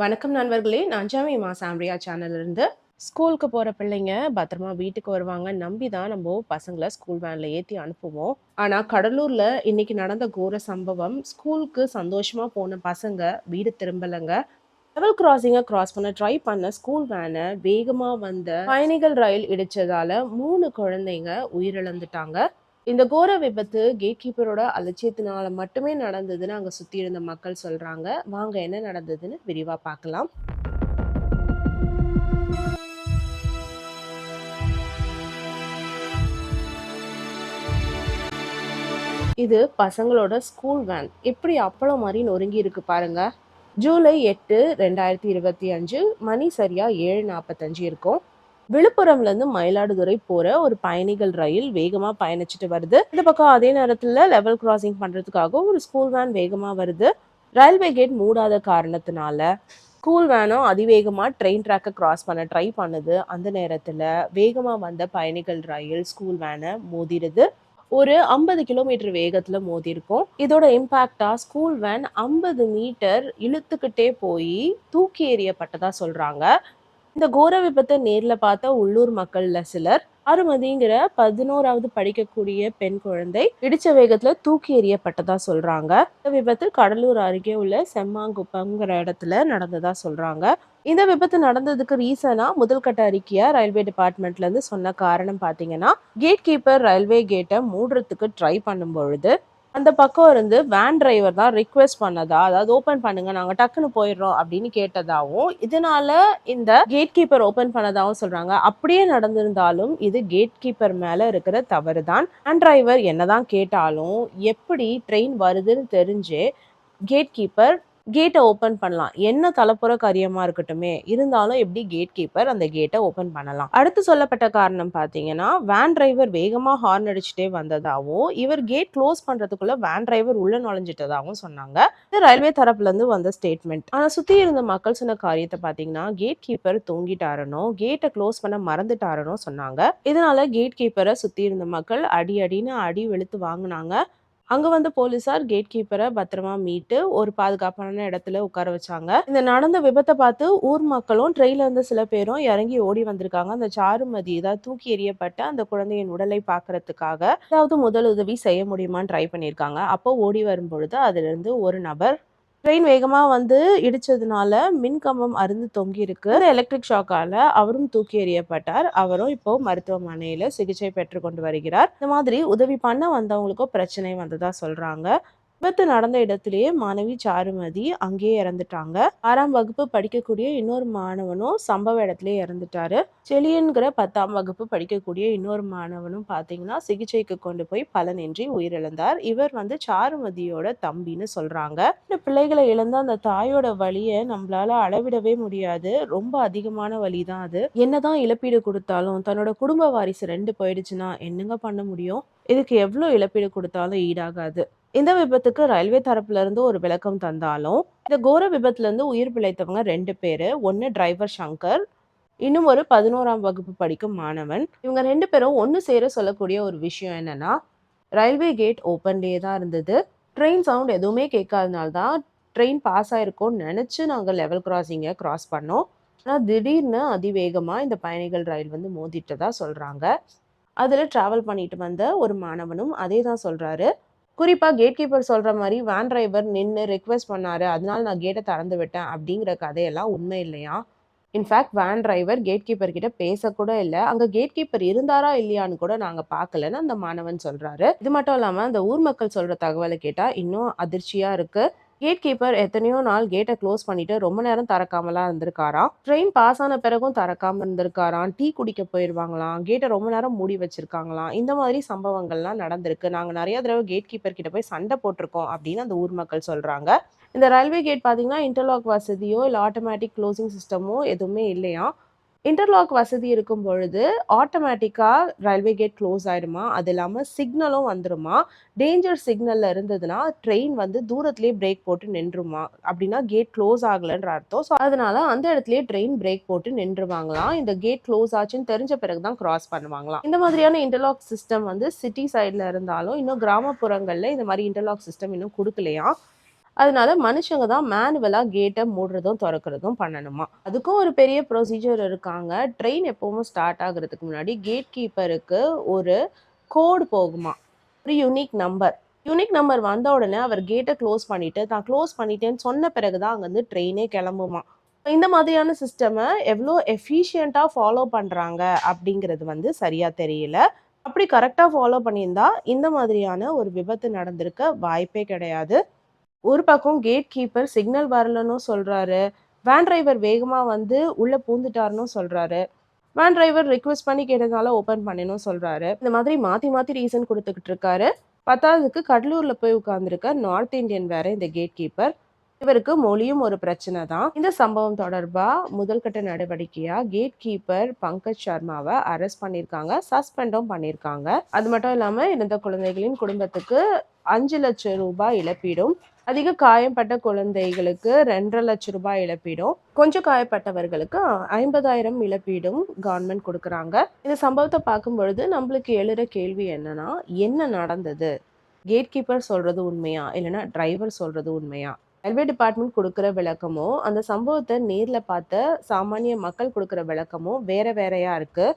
வணக்கம் நண்பர்களே நான் ஜாமிமா சாம்ரியா சேனல்ல இருந்து ஸ்கூலுக்கு போகிற பிள்ளைங்க பத்திரமா வீட்டுக்கு வருவாங்க நம்பி தான் நம்ம பசங்களை ஸ்கூல் வேனில் ஏற்றி அனுப்புவோம். ஆனால் கடலூரில் இன்னைக்கு நடந்த கோர சம்பவம் ஸ்கூலுக்கு சந்தோஷமாக போன பசங்க வீடு திரும்பலைங்க. லெவல் கிராசிங்கை கிராஸ் பண்ண ட்ரை பண்ண ஸ்கூல் வேனை வேகமாக வந்த பயணிகள் ரயில் இடிச்சதால மூணு குழந்தைங்க உயிரிழந்துட்டாங்க. இந்த கோர விபத்து கேட் கீப்பரோட அலட்சியத்தினால மட்டுமே நடந்ததுன்னு அங்க சுத்தி இருந்த மக்கள் சொல்றாங்க. வாங்க என்ன நடந்ததுன்னு விரிவா பார்க்கலாம். இது பசங்களோட ஸ்கூல் வேன் எப்படி அப்பளம் மாதிரி நொறுங்கி இருக்கு பாருங்க. ஜூலை எட்டு ரெண்டாயிரத்தி இருபத்தி அஞ்சு மணி சரியா ஏழு நாற்பத்தஞ்சு இருக்கும். விழுப்புரம்ல இருந்து மயிலாடுதுறை போற ஒரு பயணிகள் ரயில் வேகமா பயணிச்சுட்டு வருது. இந்த பக்கம் அதே நேரத்துல லெவல் கிராசிங் பண்றதுக்காக ஒரு ஸ்கூல் வேன் வேகமா வருது. ரயில்வே கேட் மூடாத காரணத்தினால ஸ்கூல் வேனும் அதிவேகமாக ட்ரெயின் ட்ராக்கை கிராஸ் பண்ண ட்ரை பண்ணுது. அந்த நேரத்தில் வேகமாக வந்த பயணிகள் ரயில் ஸ்கூல் வேனை மோதிடுது. ஒரு ஐம்பது கிலோமீட்டர் வேகத்தில் மோதிருக்கும். இதோட இம்பேக்டாக ஸ்கூல் வேன் ஐம்பது மீட்டர் இழுத்துக்கிட்டே போய் தூக்கி எறியப்பட்டதாக சொல்கிறாங்க இந்த கோர விபத்தை நேரில் பார்த்த உள்ளூர் மக்கள்ல சிலர் அருமதிங்கிற பதினோராவது படிக்கக்கூடிய பெண் குழந்தை இடிச்ச வேகத்துல தூக்கி எறியப்பட்டதா சொல்றாங்க. இந்த விபத்து கடலூர் அருகே உள்ள செம்மாங்குப்பங்கிற இடத்துல நடந்ததா சொல்றாங்க. இந்த விபத்து நடந்ததுக்கு ரீசனா முதல் கட்ட அறிக்கையா ரயில்வே டிபார்ட்மெண்ட்ல இருந்து சொன்ன காரணம் பாத்தீங்கன்னா கேட் கீப்பர் ரயில்வே கேட்டை மூடுறதுக்கு ட்ரை பண்ணும் பொழுது அந்த பக்கம் இருந்து வேன் டிரைவர் தான் ரிக்வெஸ்ட் பண்ணதா? அதாவது ஓபன் பண்ணுங்க நாங்க டக்குன்னு போயிடுறோம் அப்படின்னு கேட்டதாகவும் இதனால இந்த கேட் கீப்பர் ஓபன் பண்ணதாகவும் சொல்றாங்க. அப்படியே நடந்திருந்தாலும் இது கேட் கீப்பர் மேல இருக்கிற தவறு தான் வேன் டிரைவர் என்னதான் கேட்டாலும் எப்படி ட்ரெயின் வருதுன்னு தெரிஞ்சு கேட் கீப்பர் கேட்டை ஓப்பன் பண்ணலாம். என்ன தலைப்புற காரியமா இருக்கட்டுமே இருந்தாலும் எப்படி கேட் கீப்பர் அந்த கேட்டை ஓப்பன் பண்ணலாம். அடுத்து சொல்லப்பட்ட காரணம் பார்த்தீங்கன்னா வேன் டிரைவர் வேகமாக ஹார்ன் அடிச்சுட்டே வந்ததாகவும் இவர் கேட் க்ளோஸ் பண்ணுறதுக்குள்ள வேன் டிரைவர் உள்ள நுழைஞ்சிட்டதாகவும் சொன்னாங்க. இது ரயில்வே தரப்புலேருந்து வந்த ஸ்டேட்மெண்ட் ஆனால் சுற்றி இருந்த மக்கள் சொன்ன காரியத்தை பார்த்தீங்கன்னா கேட் கீப்பர் தூங்கிட்டாரனோ கேட்டை க்ளோஸ் பண்ண மறந்துட்டாரனோ சொன்னாங்க. இதனால கேட் கீப்பரை சுற்றி இருந்த மக்கள் அடி அடின்னு அடி வெளுத்து வாங்கினாங்க. அங்கே வந்து போலீசார் கேட் கீப்பரை பத்திரமா மீட்டு ஒரு பாதுகாப்பான இடத்துல உட்கார வச்சாங்க. இந்த நடந்த விபத்தை பார்த்து ஊர் மக்களும் ட்ரெயின்ல இருந்த சில பேரும் இறங்கி ஓடி வந்திருக்காங்க. அந்த சாருமதி ஏதாவது தூக்கி எறியப்பட்ட அந்த குழந்தையின் உடலை பார்க்கறதுக்காக ஏதாவது முதல் உதவி செய்ய முடியுமான்னு ட்ரை பண்ணியிருக்காங்க. அப்போ ஓடி வரும் பொழுது ஒரு நபர் ட்ரெயின் வேகமா வந்து இடிச்சதுனால மின்கம்பம் அருந்து தொங்கி இருக்கு எலக்ட்ரிக் ஷாக்கால அவரும் தூக்கி எறியப்பட்டார். அவரும் இப்போ மருத்துவமனையில சிகிச்சை பெற்று கொண்டு வருகிறார். இந்த மாதிரி உதவி பண்ண வந்தவங்களுக்கும் பிரச்சனை வந்ததா சொல்றாங்க. விபத்து நடந்த இடத்திலேயே மாணவி சாருமதி அங்கேயே இறந்துட்டாங்க. ஆறாம் வகுப்பு படிக்கக்கூடிய இன்னொரு மாணவனும் சம்பவ இடத்திலே இறந்துட்டாரு. செலியன்கிற பத்தாம் வகுப்பு படிக்கக்கூடிய இன்னொரு மாணவனும் பாத்தீங்கன்னா சிகிச்சைக்கு கொண்டு போய் பலனின்றி உயிரிழந்தார். இவர் வந்து சாருமதியோட தம்பின்னு சொல்றாங்க. இந்த பிள்ளைகளை இழந்த அந்த தாயோட வழியை நம்மளால அளவிடவே முடியாது. ரொம்ப அதிகமான வழி தான் அது. என்னதான் இழப்பீடு கொடுத்தாலும் தன்னோட குடும்ப வாரிசு ரெண்டு போயிடுச்சுன்னா என்னங்க பண்ண முடியும்? இதுக்கு எவ்வளோ இழப்பீடு கொடுத்தாலும் ஈடாகாது. இந்த விபத்துக்கு ரயில்வே தரப்புல இருந்து ஒரு விளக்கம் தந்தாலும் இந்த கோர விபத்துல இருந்து உயிர் பிழைத்தவங்க ரெண்டு பேரு. ஒன்னு டிரைவர் சங்கர் இன்னும் ஒரு பதினோராம் வகுப்பு படிக்கும் மாணவன். இவங்க ரெண்டு பேரும் ஒன்று சேர சொல்லக்கூடிய ஒரு விஷயம் என்னன்னா ரயில்வே கேட் ஓப்பன்லேயே தான் இருந்தது. ட்ரெயின் சவுண்ட் எதுவுமே கேட்காதனால தான் ட்ரெயின் பாஸ் ஆயிருக்கோம்னு நினச்சி நாங்கள் லெவல் கிராசிங்கை கிராஸ் பண்ணோம். ஆனால் திடீர்னு அதிவேகமாக இந்த பயணிகள் ரயில் வந்து மோதிட்டதா சொல்கிறாங்க அதில் ட்ராவல் பண்ணிட்டு வந்த ஒரு மாணவனும் அதே தான் சொல்கிறாரு குறிப்பாக கேட் கீப்பர் சொல்கிற மாதிரி வேன் டிரைவர் நின்று ரெக்வெஸ்ட் பண்ணார். அதனால நான் கேட்டை திறந்து விட்டேன் அப்படிங்கிற கதையெல்லாம் உண்மை இல்லையா? In fact van driver gate keeper கிட்ட பேசக்கூட இல்லை. அங்கே கேட் கீப்பர் இருந்தாரா இல்லையான்னு கூட நாங்கள் பார்க்கலன்னு அந்த மாணவன் சொல்கிறாரு இது மட்டும் இல்லாமல் அந்த ஊர் மக்கள் சொல்கிற தகவலை கேட்டால் இன்னும் அதிர்ச்சியாக இருக்குது கேட் கீப்பர் எத்தனையோ நாள் கேட்டை க்ளோஸ் பண்ணிட்டு ரொம்ப நேரம் திறக்காமலாம் இருந்திருக்காராம். ட்ரெயின் பாஸ் ஆன பிறகும் திறக்காம இருந்திருக்காராம். டீ குடிக்க போயிருவாங்களாம். கேட்டை ரொம்ப நேரம் மூடி வச்சிருக்காங்களாம். இந்த மாதிரி சம்பவங்கள்லாம் நடந்திருக்கு. நாங்கள் நிறைய தடவை கேட் கீப்பர் கிட்ட போய் சண்டை போட்டிருக்கோம் அப்படின்னு அந்த ஊர் மக்கள் சொல்கிறாங்க இந்த ரயில்வே கேட் பார்த்தீங்கன்னா இன்டர்லாக் வசதியோ இல்லை ஆட்டோமேட்டிக் க்ளோசிங் சிஸ்டமோ எதுவுமே இல்லையா இன்டர்லாக் வசதி இருக்கும் பொழுது ஆட்டோமேட்டிக்காக ரயில்வே கேட் க்ளோஸ் ஆயிடுமா? அது இல்லாமல் சிக்னலும் வந்துருமா? டேஞ்சர் சிக்னலில் இருந்ததுன்னா ட்ரெயின் வந்து தூரத்துலேயே பிரேக் போட்டு நின்றுமா? அப்படின்னா கேட் க்ளோஸ் ஆகலைன்ற அர்த்தம். ஸோ அதனால அந்த இடத்துலயே ட்ரெயின் பிரேக் போட்டு நின்றுவாங்களாம். இந்த கேட் க்ளோஸ் ஆச்சுன்னு தெரிஞ்ச பிறகு தான் கிராஸ் பண்ணுவாங்களாம். இந்த மாதிரியான இன்டர்லாக் சிஸ்டம் வந்து சிட்டி சைடில் இருந்தாலும் இன்னும் கிராமப்புறங்களில் இந்த மாதிரி இன்டர்லாக் சிஸ்டம் இன்னும் கொடுக்கலையா அதனால மனுஷங்க தான் மேனுவலாக கேட்டை மூடுறதும் திறக்கிறதும் பண்ணணுமா? அதுக்கும் ஒரு பெரிய ப்ரொசீஜர் இருக்காங்க. ட்ரெயின் எப்பவும் ஸ்டார்ட் ஆகுறதுக்கு முன்னாடி கேட் கீப்பருக்கு ஒரு கோடு போகுமா? ஒரு யூனிக் நம்பர் யூனிக் நம்பர் வந்த உடனே அவர் கேட்டை க்ளோஸ் பண்ணிட்டு தான் க்ளோஸ் பண்ணிட்டேன்னு சொன்ன பிறகு தான் அங்கேருந்து ட்ரெயினே கிளம்புமா? இந்த மாதிரியான சிஸ்டமை எவ்வளோ எஃபிஷியண்ட்டாக ஃபாலோ பண்ணுறாங்க அப்படிங்கிறது வந்து சரியாக தெரியல. அப்படி கரெக்டாக ஃபாலோ பண்ணியிருந்தா இந்த மாதிரியான ஒரு விபத்து நடந்திருக்க வாய்ப்பே கிடையாது. ஒரு பக்கம் கேட் கீப்பர் சிக்னல் வரலன்னு சொல்கிறாரு வேன் டிரைவர் வேகமாக வந்து உள்ளே பூந்துட்டாருன்னு சொல்கிறாரு வேன் டிரைவர் ரிக்வெஸ்ட் பண்ணி கேட்டதுனால ஓப்பன் பண்ணணும் சொல்கிறாரு இந்த மாதிரி மாற்றி மாற்றி ரீசன் கொடுத்துக்கிட்டு இருக்காரு. பத்தாவதுக்கு கடலூரில் போய் உட்காந்துருக்க நார்த் இந்தியன் வேற இந்த கேட் கீப்பர் இவருக்கு மொழியும் ஒரு பிரச்சனை தான். இந்த சம்பவம் தொடர்பாக முதல்கட்ட நடவடிக்கையாக கேட் கீப்பர் பங்கஜ் சர்மாவை அரெஸ்ட் பண்ணியிருக்காங்க சஸ்பெண்டும் பண்ணியிருக்காங்க. அது மட்டும் இல்லாமல் இறந்த குழந்தைகளின் குடும்பத்துக்கு அஞ்சு லட்சம் ரூபாய் இழப்பீடும். அதிக காயப்பட்ட குழந்தைகளுக்கு ரெண்டரை லட்சம் ரூபாய் இழப்பீடும். கொஞ்சம் காயப்பட்டவர்களுக்கு ஐம்பதாயிரம் இழப்பீடும் கவர்மெண்ட் கொடுக்குறாங்க. இந்த சம்பவத்தை பார்க்கும் பொழுது நம்மளுக்கு எழுற கேள்வி என்னன்னா என்ன நடந்தது? கேட் கீப்பர் சொல்றது உண்மையா? இல்லைன்னா டிரைவர் சொல்றது உண்மையா? ரயில்வே டிபார்ட்மெண்ட் கொடுக்குற விளக்கமும் அந்த சம்பவத்தை நேரில் பார்த்த சாமானிய மக்கள் கொடுக்குற விளக்கமும் வேற வேறையா இருக்கு.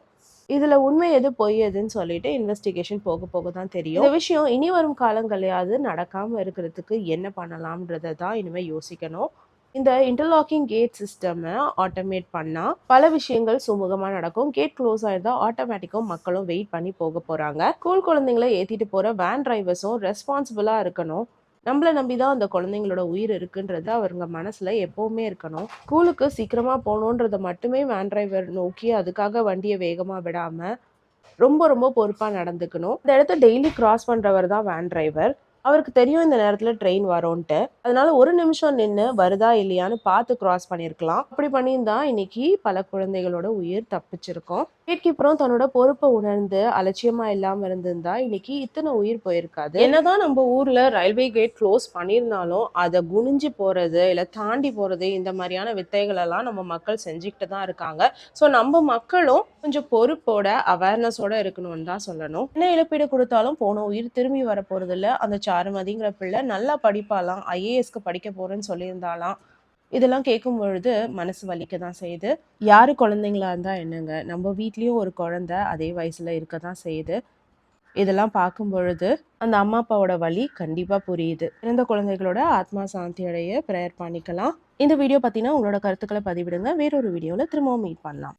இதுல உண்மை எது பொய் எதுன்னு சொல்லிட்டு இன்வெஸ்டிகேஷன் போக போக தான் தெரியும். இந்த விஷயம் இனி வரும் காலங்களையாவது நடக்காம இருக்கிறதுக்கு என்ன பண்ணலாம்ன்றதை தான் இனிமே யோசிக்கணும். இந்த இன்டர்லாக்கிங் கேட் சிஸ்டமை ஆட்டோமேட் பண்ணால் பல விஷயங்கள் சுமூகமாக நடக்கும். கேட் க்ளோஸ் ஆயிருந்தா ஆட்டோமேட்டிக்காக மக்களும் வெயிட் பண்ணி போக போகிறாங்க ஸ்கூல் குழந்தைங்களை ஏற்றிட்டு போகிற வேன் டிரைவர்ஸும் ரெஸ்பான்சிபிளாக இருக்கணும். நம்மளை நம்பி தான் அந்த குழந்தைங்களோட உயிர் இருக்குன்றது அவருங்க மனசில் எப்போவுமே இருக்கணும். ஸ்கூலுக்கு சீக்கிரமாக போகணுன்றதை மட்டுமே வேன் டிரைவர் நோக்கி அதுக்காக வண்டியை வேகமாக விடாமல் ரொம்ப ரொம்ப பொறுப்பாக நடந்துக்கணும். இந்த இடத்த டெய்லி கிராஸ் பண்ணுறவர் தான் வேன் டிரைவர் அவருக்கு தெரியும் இந்த நேரத்தில் ட்ரெயின் வரோன்ட்டு அதனால ஒரு நிமிஷம் நின்று வருதா இல்லையான்னு பார்த்து கிராஸ் பண்ணியிருக்கலாம். அப்படி பண்ணியிருந்தா இன்னைக்கு பல குழந்தைகளோட உயிர் தப்பிச்சிருக்கோம். கேட் தன்னோட பொறுப்பை உணர்ந்து அலட்சியமா இல்லாம இருந்திருந்தா இன்னைக்கு இத்தனை உயிர் போயிருக்காது. என்னதான் நம்ம ஊர்ல ரயில்வே கேட் க்ளோஸ் பண்ணியிருந்தாலும் அதை குனிஞ்சு போறது இல்ல தாண்டி போறது இந்த மாதிரியான வித்தைகள் எல்லாம் நம்ம மக்கள் செஞ்சுக்கிட்டு தான் இருக்காங்க. ஸோ நம்ம மக்களும் கொஞ்சம் பொறுப்போட அவேர்னஸோட இருக்கணும்னு தான் சொல்லணும். என்ன இழப்பீடு கொடுத்தாலும் போன உயிர் திரும்பி வர போறது இல்ல அந்த சாருமதிங்கிற பிள்ளை நல்லா படிப்பாலாம் ஐஏஎஸ்க்கு படிக்க போறேன்னு சொல்லியிருந்தாலாம் இதெல்லாம் கேட்கும் பொழுது மனசு வலிக்க தான் செய்யுது. யார் குழந்தைங்களா இருந்தால் என்னங்க? நம்ம வீட்லேயும் ஒரு குழந்தை அதே வயசில் இருக்க தான் செய்யுது. இதெல்லாம் பார்க்கும் பொழுது அந்த அம்மா அப்பாவோட வலி கண்டிப்பாக புரியுது. இறந்த குழந்தைகளோட ஆத்மா சாந்தி அடைய ப்ரேயர் பண்ணிக்கலாம். இந்த வீடியோ பார்த்தீங்கன்னா உங்களோட கருத்துக்களை பதிவிடுங்க. வேறொரு வீடியோவில் திரும்பவும் மீட் பண்ணலாம்.